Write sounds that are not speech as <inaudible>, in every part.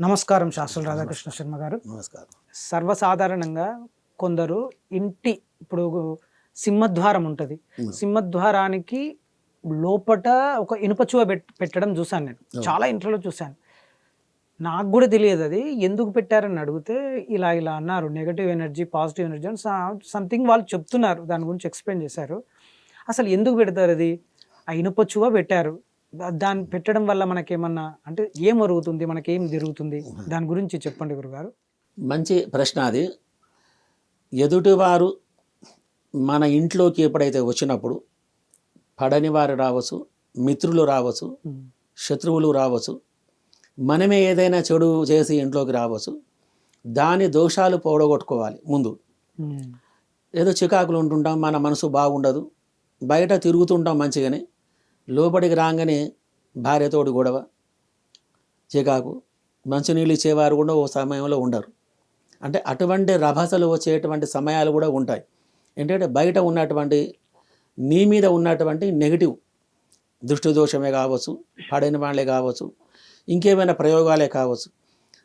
నమస్కారం శాస్త్రుల రాధాకృష్ణ శర్మ గారు. నమస్కారం. సర్వసాధారణంగా కొందరు ఇంటి ఇప్పుడు సింహద్వారం ఉంటుంది. సింహద్వారానికి లోపట ఒక ఇనుప చువ పెట్- పెట్టడం చూశాను నేను. చాలా ఇంట్లో చూశాను. నాకు కూడా తెలియదు అది. ఎందుకు పెట్టారని అడిగితే ఇలా ఇలా అన్నారు. నెగటివ్ ఎనర్జీ పాజిటివ్ ఎనర్జీ అని సంథింగ్ వాళ్ళు చెప్తున్నారు. దాని గురించి ఎక్స్ప్లెయిన్ చేశారు. అసలు ఎందుకు పెడతారు అది? ఆ ఇనుప చువ పెట్టారు. దాన్ని పెట్టడం వల్ల మనకేమన్నా అంటే ఏం జరుగుతుంది మనకేం జరుగుతుంది? దాని గురించి చెప్పండి గురుగారు. మంచి ప్రశ్న అది. ఎదుటివారు మన ఇంట్లోకి ఎప్పుడైతే వచ్చినప్పుడు పడని వారు రావచ్చు మిత్రులు రావచ్చు శత్రువులు రావచ్చు మనమే ఏదైనా చెడు చేసి ఇంట్లోకి రావచ్చు దాని దోషాలు పోడగొట్టుకోవాలి ముందు. ఏదో చికాకులు ఉంటుంటాం మన మనసు బాగుండదు బయట తిరుగుతుంటాం మంచిగానే లోపలికి రాగానే భార్యతోడు గొడవ చికాకు మంచినీళ్ళు ఇచ్చేవారు కూడా ఓ సమయంలో ఉండరు. అంటే అటువంటి రభసలు వచ్చేటువంటి సమయాలు కూడా ఉంటాయి. ఏంటంటే బయట ఉన్నటువంటి నీ మీద ఉన్నటువంటి నెగిటివ్ దృష్టి దోషమే కావచ్చు పడని వాళ్ళే కావచ్చు ఇంకేమైనా ప్రయోగాలే కావచ్చు.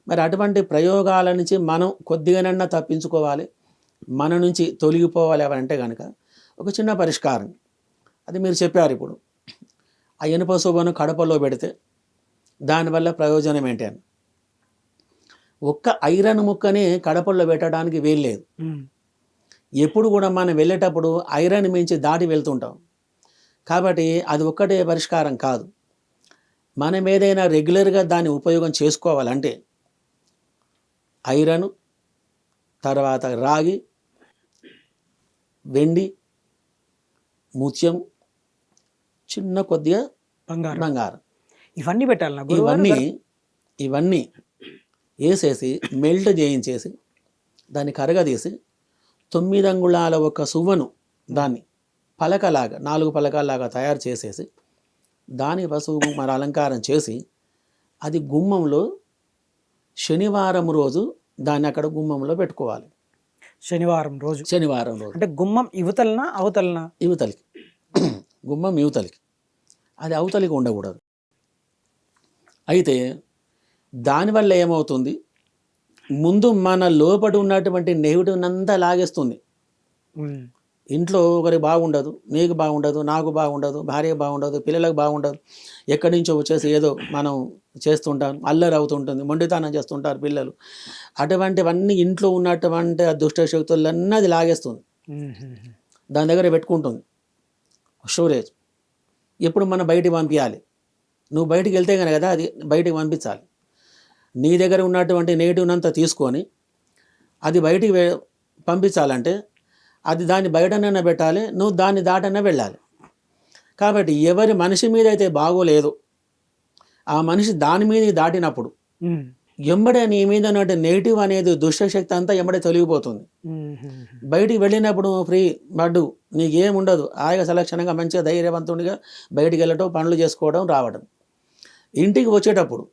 మరి అటువంటి ప్రయోగాల నుంచి మనం కొద్దిగానన్నా తప్పించుకోవాలి మన నుంచి తొలగిపోవాలి అవి అంటే కనుక ఒక చిన్న పరిష్కారం. అది మీరు చెప్పారు ఇప్పుడు. ఆ ఇనుప శుభను కడపలో పెడితే దానివల్ల ప్రయోజనం ఏంటి అని? ఒక్క ఐరన్ ముక్కని కడపల్లో పెట్టడానికి వీల్లేదు ఉమ్. ఎప్పుడు కూడా మనం వెళ్ళేటప్పుడు ఐరన్ మించి దాటి వెళ్తుంటాం. కాబట్టి అది ఒక్కటే పరిష్కారం కాదు. మనం ఏదైనా రెగ్యులర్గా దాన్ని ఉపయోగం చేసుకోవాలంటే ఐరన్ తర్వాత రాగి వెండి ముత్యం చిన్న కొద్దిగా బంగారం. బంగారం. ఇవన్నీ పెట్టాలి ఇవన్నీ ఇవన్నీ వేసేసి మెల్ట్ చేయించేసి దాన్ని కరగదీసి తొమ్మిది అంగుళాల ఒక సువ్వను దాన్ని పలకలాగా నాలుగు పలకలాగా తయారు చేసేసి దాని పసుపు మన అలంకారం చేసి అది గుమ్మంలో శనివారం రోజు దాన్ని అక్కడ గుమ్మంలో పెట్టుకోవాలి. శనివారం రోజు. శనివారం రోజు. అంటే గుమ్మం ఇవతలనా అవతలనా? యువతలకి <clears throat> గుమ్మం యువతలకి అది అవతలికి ఉండకూడదు. అయితే దానివల్ల ఏమవుతుంది? ముందు మన లోపల ఉన్నటువంటి నెగిటివ్నంతా లాగేస్తుంది. ఉమ్. ఇంట్లో ఒకరి బాగుండదు నీకు బాగుండదు నాకు బాగుండదు భార్య బాగుండదు పిల్లలకు బాగుండదు. ఎక్కడి నుంచో వచ్చేసి ఏదో మనం చేస్తుంటాం అల్లరి అవుతుంటుంది మొండితనం చేస్తుంటారు పిల్లలు. అటువంటివన్నీ ఇంట్లో ఉన్నటువంటి ఆ దుష్ట శక్తులన్నీ అది లాగేస్తుంది. దాని దగ్గర పెట్టుకుంటుంది. స్టోరేజ్. ఎప్పుడు మనం బయటికి పంపించాలి నువ్వు బయటికి వెళ్తే కనుక కదా అది బయటికి పంపించాలి. నీ దగ్గర ఉన్నటువంటి నెగిటివ్నంతా తీసుకొని అది బయటికి పంపించాలంటే అది దాన్ని బయటనైనా పెట్టాలి నువ్వు దాన్ని దాటనే వెళ్ళాలి. కాబట్టి ఎవరి మనిషి మీద అయితే బాగోలేదు ఆ మనిషి దాని మీద దాటినప్పుడు ఎంబడే నీ మీద ఉన్నటువంటి నెగిటివ్ అనేది దుష్టశక్తి అంతా ఎంబడే తొలగిపోతుంది. బయటికి వెళ్ళినప్పుడు ఫ్రీ బడ్డు నీకేం ఉండదు హాయిగా సలక్షణంగా మంచిగా ధైర్యవంతునిగా బయటికి వెళ్ళటం పనులు చేసుకోవడం రావడం ఇంటికి వచ్చేటప్పుడు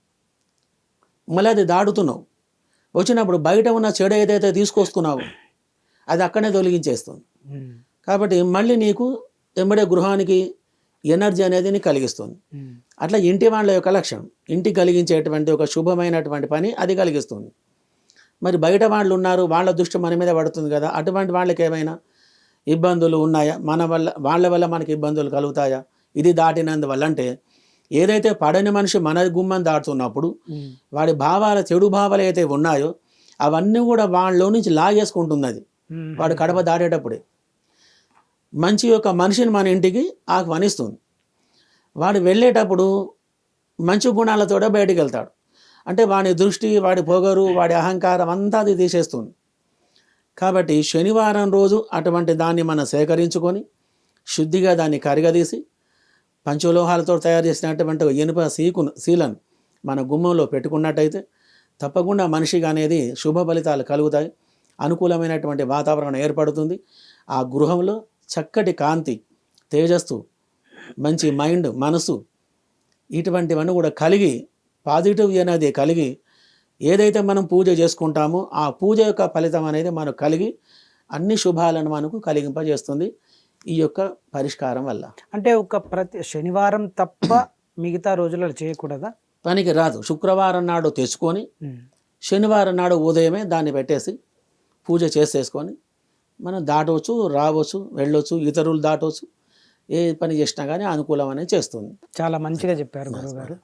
మళ్ళీ అది దాడుతున్నావు వచ్చినప్పుడు బయట ఉన్న చెడు ఏదైతే తీసుకొస్తున్నావు అది అక్కడే తొలగించేస్తుంది. కాబట్టి మళ్ళీ నీకు ఎంబడే గృహానికి ఎనర్జీ అనేది కలిగిస్తుంది. అట్లా ఇంటి వాళ్ళ యొక్క లక్షణం. ఇంటికి కలిగించేటువంటి ఒక శుభమైనటువంటి పని అది కలిగిస్తుంది. మరి బయట వాళ్ళు ఉన్నారు వాళ్ళ దృష్టి మన మీద పడుతుంది కదా అటువంటి వాళ్ళకి ఏమైనా ఇబ్బందులు ఉన్నాయా? మన వల్ల వాళ్ళ వల్ల మనకి ఇబ్బందులు కలుగుతాయా? ఇది దాటినందువల్ల అంటే ఏదైతే పడని మనిషి మన గుమ్మం దాటుతున్నప్పుడు. వాడి భావాల చెడు భావాలు అయితే ఉన్నాయో అవన్నీ కూడా వాళ్ళలో నుంచి లాగేసుకుంటుంది అది. వాడు కడప దాటేటప్పుడే. మంచి యొక్క మనిషిని మన ఇంటికి ఆహ్వానిస్తుంది. వాడు వెళ్ళేటప్పుడు మంచి గుణాలతో బయటికి వెళ్తాడు. అంటే వాడి దృష్టి వాడి పొగరు వాడి అహంకారం అంతా అది తీసేస్తుంది. కాబట్టి శనివారం రోజు అటువంటి దాన్ని మనం సేకరించుకొని శుద్ధిగా దాన్ని కరగదీసి పంచలోహాలతో తయారు చేసినటువంటి ఇనుప సీకును శీలను మన గుమ్మంలో పెట్టుకున్నట్టయితే తప్పకుండా మనిషికి అనేది శుభ ఫలితాలు కలుగుతాయి. అనుకూలమైనటువంటి వాతావరణం ఏర్పడుతుంది. ఆ గృహంలో చక్కటి కాంతి తేజస్సు మంచి మైండ్ మనసు ఇటువంటివన్నీ కూడా కలిగి పాజిటివ్ అనేది కలిగి ఏదైతే మనం పూజ చేసుకుంటామో ఆ పూజ యొక్క ఫలితం అనేది మనకు కలిగి అన్ని శుభాలను మనకు కలిగింపజేస్తుంది ఈ యొక్క పరిష్కారం వల్ల. అంటే ఒక ప్రతి శనివారం తప్ప <clears throat> మిగతా రోజులలో చేయకూడదా? పనికి రాదు. శుక్రవారం నాడు తెచ్చుకొని. శనివారం నాడు ఉదయమే దాన్ని పెట్టేసి పూజ చేసేసుకొని మనం దాటవచ్చు రావచ్చు వెళ్ళొచ్చు ఇతరులు దాటవచ్చు ఏ పని చేసినా కానీ అనుకూలం అనేది చేస్తుంది. చాలా మంచిగా చెప్పారు గురువు గారు